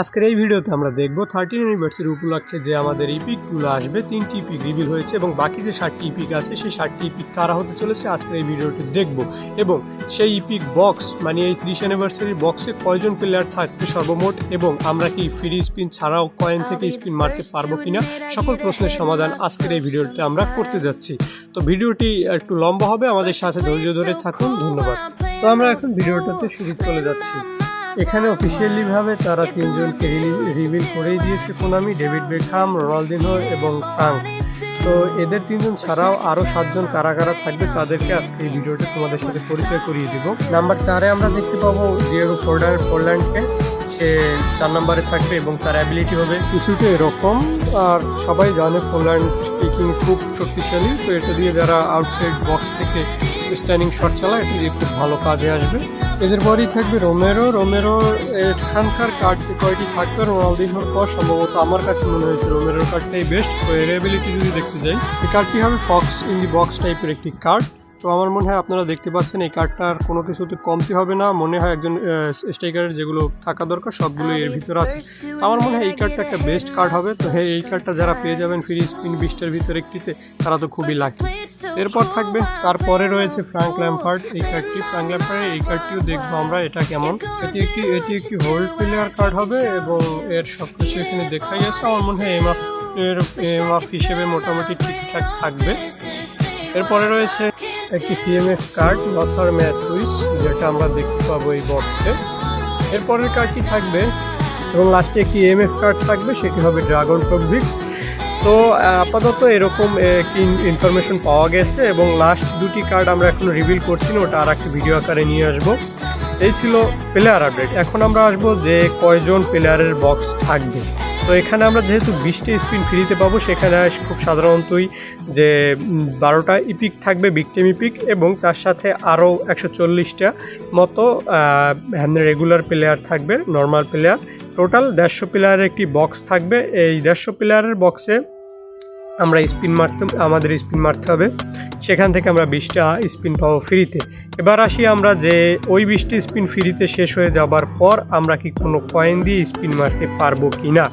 আজকের এই ভিডিওতে আমরা দেখব থার্টিন ইউনিভার্সিটির উপলক্ষে যে আমাদের ইপিকগুলো আসবে তিনটি ইপিক রিভিল হয়েছে এবং বাকি যে ষাটটি ইপিক আছে সেই ষাটটি ইপিক কারা হতে চলেছে আজকের এই ভিডিওতে দেখব। এবং সেই ইপিক বক্স মানে এই ত্রিশ অ্যানিভার্সারির বক্সে কয়জন প্লেয়ার থাকবে সর্বমোট এবং আমরা কি ফ্রি স্পিন ছাড়াও কয়েন থেকে স্পিন মারতে পারব কিনা সকল প্রশ্নের সমাধান আজকের এই ভিডিওতে আমরা করতে যাচ্ছি। তো ভিডিওটি একটু লম্বা হবে আমাদের সাথে ধৈর্য ধরে থাকুন ধন্যবাদ। তো আমরা এখন ভিডিওটাতে শুরু চলে যাচ্ছি। এখানে অফিসিয়ালি ভাবে তারা তিনজনকে রিভিল করেই দিয়েছে কোনামি ডেভিড বেকহাম রোনালদিনো এবং ফ্রাঙ্ক তো এদের তিনজন ছাড়াও আরও সাতজন কারা কারা থাকবে, তাদেরকে আজকে এই ভিডিওটা তোমাদের সাথে পরিচয় করিয়ে দিব। নাম্বার চারে আমরা দেখতে পাবো ডিয়েগো ফোর্ডার ফোরল্যান্ডকে সে চার নম্বরে থাকবে এবং তার অ্যাবিলিটি হবে কিছুটা এরকম। আর সবাই জানে ফোরল্যান্ড পিকিং খুব শক্তিশালী। তো এটা দিয়ে যারা আউটসাইড বক্স থেকে স্ট্যান্ডিং শট চালা এটি খুব ভালো কাজে আসবে। এদের পরেই থাকবে রোমেরো। রোমেরো এখানকার কার্ড যে কয়টি থাকবে রোনালদিনোর পর সম্ভবত আমার কাছে মনে হয়েছে রোমেরোর কার্ডটাই বেস্ট তো যদি দেখতে যাই, এই কার্ডটি হবে ফক্স ইন দি বক্স টাইপের একটি কার্ড তো আমার মনে হয় আপনারা দেখতে পাচ্ছেন এই কার্ডটার কোনো কিছুতে কমতি হবে না। মনে হয় একজন স্ট্রাইকারের যেগুলো থাকা দরকার সবগুলো এর ভিতরে আছে। আমার মনে হয় এই কার্ডটা একটা বেস্ট কার্ড হবে। তো হ্যাঁ এই কার্ডটা যারা পেয়ে যাবেন ফ্রি স্পিন বিশটার ভিতরে একটিতে, তারা তো খুবই লাকি এরপর থাকবে, তারপরে রয়েছে ফ্র্যাঙ্ক ল্যাম্পার্ড এই কার্ডটি ফ্র্যাঙ্ক ল্যাম্পার্ডের এই কার্ডটিও দেখব আমরা, এটা কেমন? এটি একটি এটি একটি হোল্ড প্লেয়ার কার্ড হবে এবং এর সব কিছু এখানে দেখাই আছে। আমার মনে হয় এম এর এম হিসেবে মোটামুটি ঠিকঠাক থাকবে। এরপরে রয়েছে একটি সিএমএফ কার্ড লথার ম্যাথুইস যেটা আমরা দেখতে পাবো এই বক্সে এরপরের কার্ডটি থাকবে? এবং লাস্টে একটি এমএফ কার্ড থাকবে, সেটি হবে ড্রাগন প্রভিক্স তো আপাতত এরকম একটি ইনফরমেশন পাওয়া গেছে এবং লাস্ট দুটি কার্ড আমরা এখন রিভিল করছি না, ওটা আর একটি ভিডিও আকারে নিয়ে আসব। এই ছিল প্লেয়ার আপডেট এখন আমরা আসব যে কয়জন প্লেয়ারের বক্স থাকবে। তো এখানে আমরা যেহেতু বিশটি স্পিন ফ্রিতে পাবো, সেখানে খুব সাধারণতই যে বারোটা ইপিক থাকবে বিকটেম ইপিক এবং তার সাথে আরও একশো চল্লিশটা মতো রেগুলার প্লেয়ার থাকবে নর্মাল প্লেয়ার টোটাল দেড়শো প্লেয়ারের একটি বক্স থাকবে। এই দেড়শো প্লেয়ারের বক্সে আমরা স্পিন মারতে, আমাদের স্পিন মারতে হবে। সেখান থেকে আমরা বিষটা স্পিন পাবো ফ্রিতে। এবার আসি আমরা যে ওই বিষটি স্পিন ফ্রিতে শেষ হয়ে যাবার পর আমরা কি কোনো কয়েন দিয়ে স্পিন মারতে পারব কি না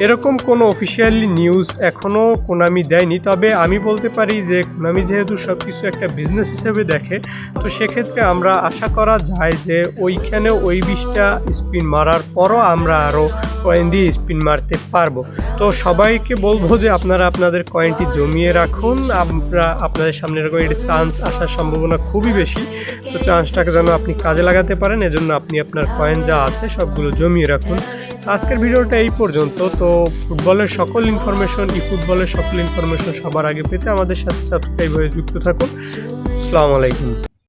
এরকম কোনো অফিসিয়ালি নিউজ এখনও কোনামি দেয়নি। তবে আমি বলতে পারি যে কোনামি যেহেতু সব কিছু একটা বিজনেস হিসেবে দেখে, তো সেক্ষেত্রে আমরা আশা করা যায় যে ওইখানে ওই বিষটা স্পিন মারার পরও আমরা আরও কয়েন দিয়ে স্পিন মারতে পারব। তো সবাইকে বলব যে আপনারা আপনাদের কয়েনটি জমিয়ে রাখুন। আমরা আপনাদের সামনে এরকম একটি চান্স আসার সম্ভাবনা খুবই বেশি। তো চান্সটাকে যেন আপনি কাজে লাগাতে পারেন, এজন্য আপনি আপনার কয়েন যা আছে সবগুলো জমিয়ে রাখুন। আজকের ভিডিওটা এই পর্যন্ত। তো ফুটবলের সকল ইনফরমেশন ই ফুটবলের সকল ইনফরমেশন সবার আগে পেতে আমাদের সাথে সাবস্ক্রাইব হয়ে যুক্ত থাকুন। আসসালামু আলাইকুম।